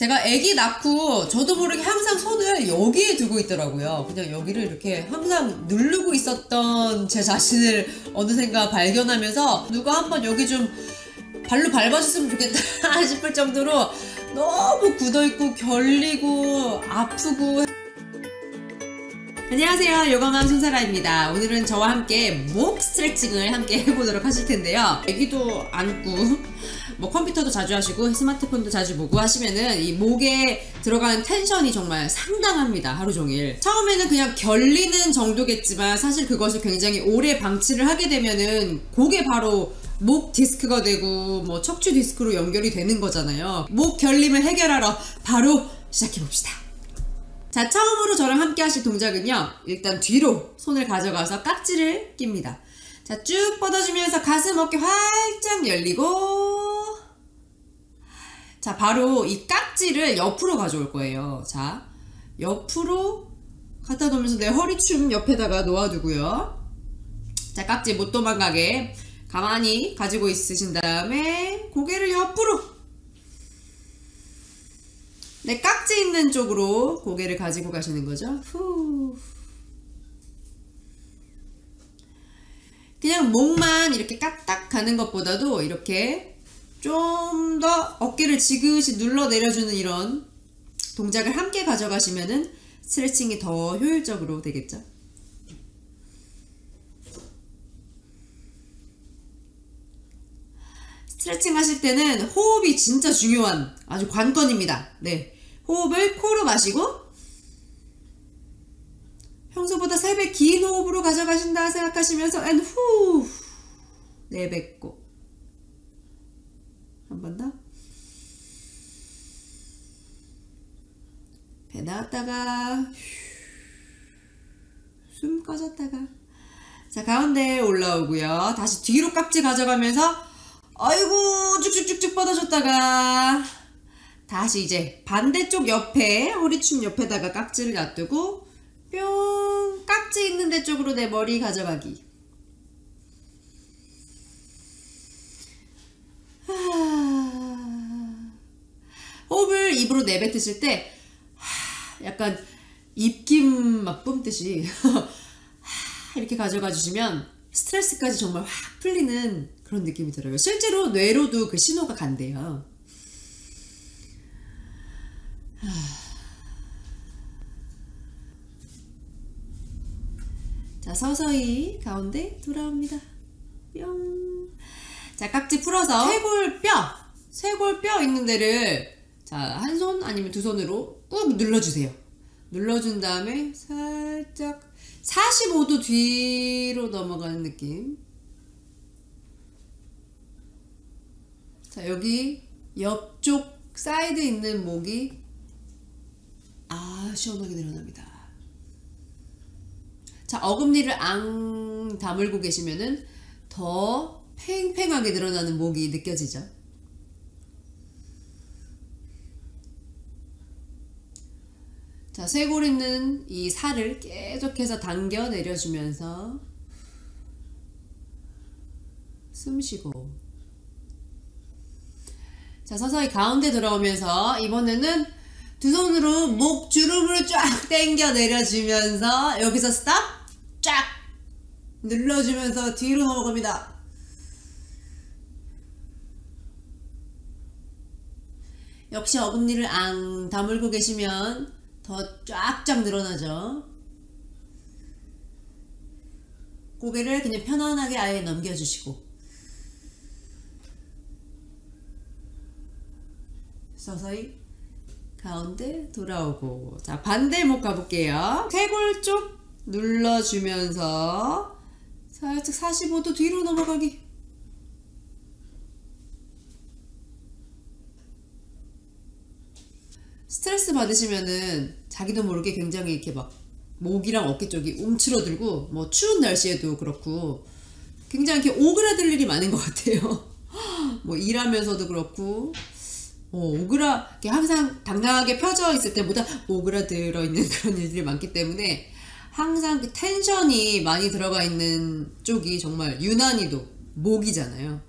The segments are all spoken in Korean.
제가 아기 낳고 저도 모르게 항상 손을 여기에 두고 있더라고요. 그냥 여기를 이렇게 항상 누르고 있었던 제 자신을 어느샌가 발견하면서 누가 한번 여기 좀 발로 밟아줬으면 좋겠다 싶을 정도로 너무 굳어있고 결리고 아프고 안녕하세요. 요가맘 손사라입니다. 오늘은 저와 함께 목 스트레칭을 함께 해보도록 하실 텐데요. 애기도 안고 뭐 컴퓨터도 자주 하시고 스마트폰도 자주 보고 하시면은 이 목에 들어가는 텐션이 정말 상당합니다 하루 종일 처음에는 그냥 결리는 정도겠지만 사실 그것을 굉장히 오래 방치를 하게 되면은 그게 바로 목 디스크가 되고 뭐 척추 디스크로 연결이 되는 거잖아요 목 결림을 해결하러 바로 시작해 봅시다 자, 처음으로 저랑 함께 하실 동작은요. 일단 뒤로 손을 가져가서 깍지를 낍니다. 자, 쭉 뻗어주면서 가슴 어깨 활짝 열리고 자, 바로 이 깍지를 옆으로 가져올 거예요. 자, 옆으로 갖다 놓으면서 내 허리춤 옆에다가 놓아두고요. 자, 깍지 못 도망가게 가만히 가지고 있으신 다음에 고개를 옆으로 내 깍지 있는 쪽으로 고개를 가지고 가시는 거죠. 후. 그냥 목만 이렇게 까딱 가는 것보다도 이렇게 좀 더 어깨를 지그시 눌러 내려주는 이런 동작을 함께 가져가시면은 스트레칭이 더 효율적으로 되겠죠. 스트레칭 하실 때는 호흡이 진짜 중요한 아주 관건입니다. 네. 호흡을 코로 마시고 평소보다 3배 긴 호흡으로 가져가신다 생각하시면서 앤 후 내뱉고 한 번 더. 배 나왔다가 숨 꺼졌다가 자 가운데 올라오고요. 다시 뒤로 깍지 가져가면서 아이고 쭉쭉쭉쭉 뻗어줬다가 다시 이제 반대쪽 옆에 허리춤 옆에다가 깍지를 놔두고 뿅 깍지 있는 데 쪽으로 내 머리 가져가기 호흡을 입으로 내뱉으실 때 약간 입김 막 뿜듯이 이렇게 가져가 주시면 스트레스까지 정말 확 풀리는 그런 느낌이 들어요. 실제로 뇌로도 그 신호가 간대요. 자, 서서히 가운데 돌아옵니다. 뿅. 자, 깍지 풀어서 쇄골뼈, 쇄골뼈 있는 데를 자, 한 손 아니면 두 손으로 꾹 눌러주세요. 눌러준 다음에 살짝 45도 뒤로 넘어가는 느낌. 자, 여기 옆쪽 사이드 있는 목이 아, 시원하게 늘어납니다. 자, 어금니를 앙 다물고 계시면은 더 팽팽하게 늘어나는 목이 느껴지죠. 자, 쇄골 있는 이 살을 계속해서 당겨 내려주면서 숨 쉬고 자, 서서히 가운데 들어오면서 이번에는 두 손으로 목 주름을 쫙 당겨 내려주면서 여기서 스탑 쫙 눌러주면서 뒤로 넘어갑니다. 역시 어금니를 앙 다물고 계시면 더 쫙쫙 늘어나죠. 고개를 그냥 편안하게 아예 넘겨주시고. 서서히 가운데 돌아오고. 자 반대 목 가볼게요. 쇄골 쪽 눌러주면서 살짝 45도 뒤로 넘어가기. 스트레스 받으시면은 자기도 모르게 굉장히 이렇게 막 목이랑 어깨 쪽이 움츠러들고 뭐 추운 날씨에도 그렇고 굉장히 이렇게 오그라들 일이 많은 것 같아요 뭐 일하면서도 그렇고 어, 오그라 항상 당당하게 펴져 있을 때보다 오그라들어 있는 그런 일들이 많기 때문에 항상 그 텐션이 많이 들어가 있는 쪽이 정말 유난히도 목이잖아요.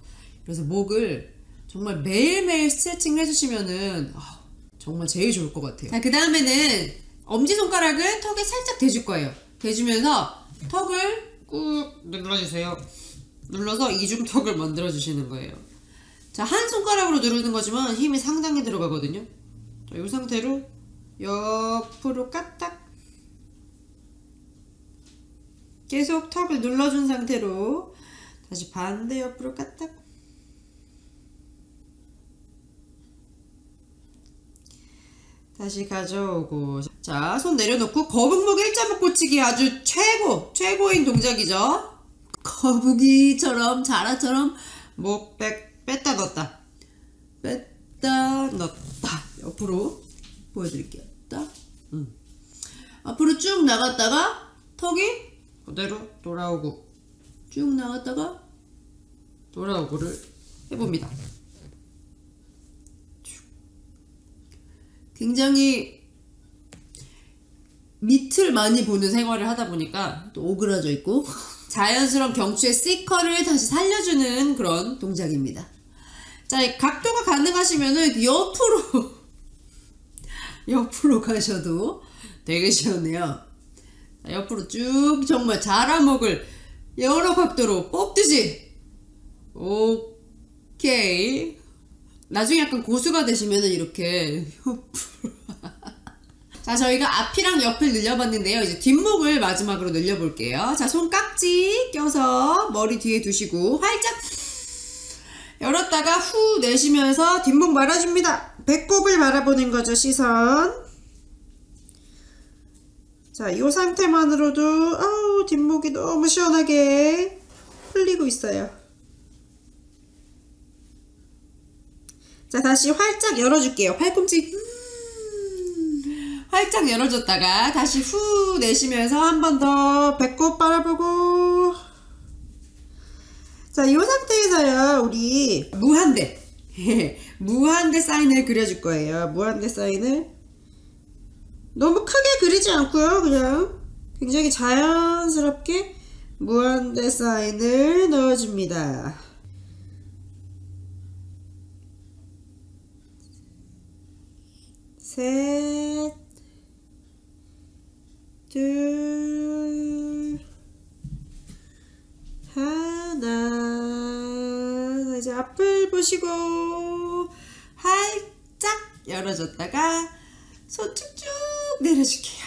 그래서 목을 정말 매일매일 스트레칭 해주시면은 정말 제일 좋을 것 같아요. 자, 그 다음에는 엄지손가락을 턱에 살짝 대줄 거예요. 대주면서 턱을 꾹 눌러주세요. 눌러서 이중턱을 만들어주시는 거예요. 자, 한 손가락으로 누르는 거지만 힘이 상당히 들어가거든요. 자, 이 상태로 옆으로 까딱 계속 턱을 눌러준 상태로 다시 반대 옆으로 까딱 다시 가져오고. 자 손 내려놓고 거북목 일자목 꽂히기 아주 최고 최고인 동작이죠. 거북이처럼 자라처럼 목 뺐, 뺐다 넣었다. 뺐다 넣었다. 옆으로 보여드릴게요. 딱. 음. 앞으로 쭉 나갔다가 턱이 그대로 돌아오고 쭉 나갔다가 돌아오고를 해봅니다 굉장히 밑을 많이 보는 생활을 하다 보니까 또 오그라져 있고 자연스러운 경추의 C컬을 다시 살려주는 그런 동작입니다. 자, 각도가 가능하시면은 옆으로 옆으로 가셔도. 자, 옆으로 쭉 정말 자라목을 여러 각도로 뽑듯이 오케이 나중에 약간 고수가 되시면은 이렇게 자 저희가 앞이랑 옆을 늘려봤는데요. 이제 뒷목을 마지막으로 늘려볼게요. 자 손깍지 껴서 머리 뒤에 두시고 활짝 열었다가 후 내쉬면서 뒷목 말아줍니다. 배꼽을 바라보는 거죠 시선. 자, 이 상태만으로도 아우 뒷목이 너무 시원하게 풀리고 있어요. 자, 다시 활짝 열어줄게요. 팔꿈치 음, 활짝 열어줬다가 다시 후 내쉬면서 한 번 더 배꼽 바라보고 자, 이 상태에서요, 우리 무한대 무한대 사인을 그려줄 거예요. 무한대 사인을 너무 크게 그리지 않고요. 그냥 굉장히 자연스럽게 무한대 사인을 넣어줍니다. 셋, 둘, 하나. 자, 이제 앞을 보시고 활짝 열어줬다가 손 쭉쭉 내려줄게요.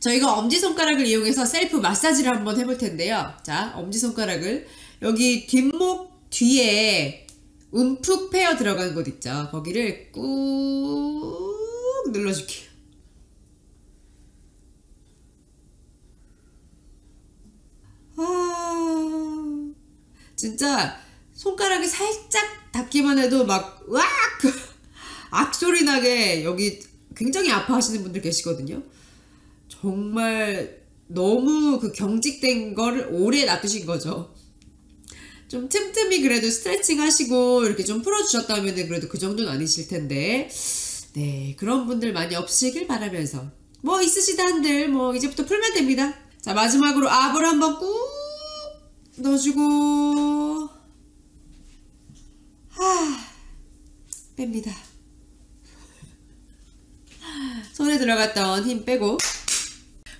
저희가 엄지손가락을 이용해서 셀프 마사지를 한번 해볼 텐데요. 자, 엄지손가락을 여기 뒷목 뒤에 움푹 패어 들어간 곳 있죠. 거기를 꾹 눌러줄게요. 아, 진짜 손가락이 살짝 닿기만 해도 막 으악 악소리 나게 여기 굉장히 아파하시는 분들 계시거든요. 정말 너무 그 경직된 거를 오래 놔두신 거죠. 좀 틈틈이 그래도 스트레칭 하시고 이렇게 좀 풀어주셨다면 그래도 그 정도는 아니실 텐데 네 그런 분들 많이 없으시길 바라면서 뭐 있으시다 한들 뭐 이제부터 풀면 됩니다. 자 마지막으로 압을 한번 꾹 넣어주고 하 뺍니다. 손에 들어갔던 힘 빼고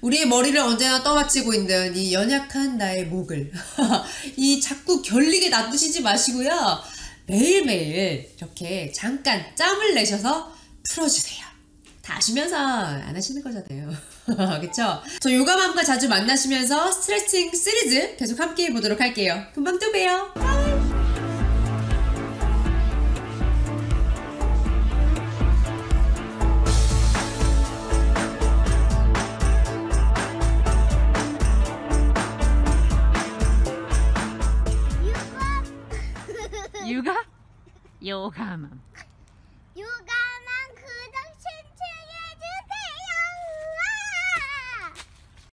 우리의 머리를 언제나 떠받치고 있는 이 연약한 나의 목을. 이 자꾸 결리게 놔두시지 마시고요. 매일매일 이렇게 잠깐 짬을 내셔서 풀어주세요. 다 아시면서 안 하시는 거잖아요. 그쵸? 저 요가맘과 자주 만나시면서 스트레칭 시리즈 계속 함께 해보도록 할게요. 금방 또 봬요 육아? 요가맘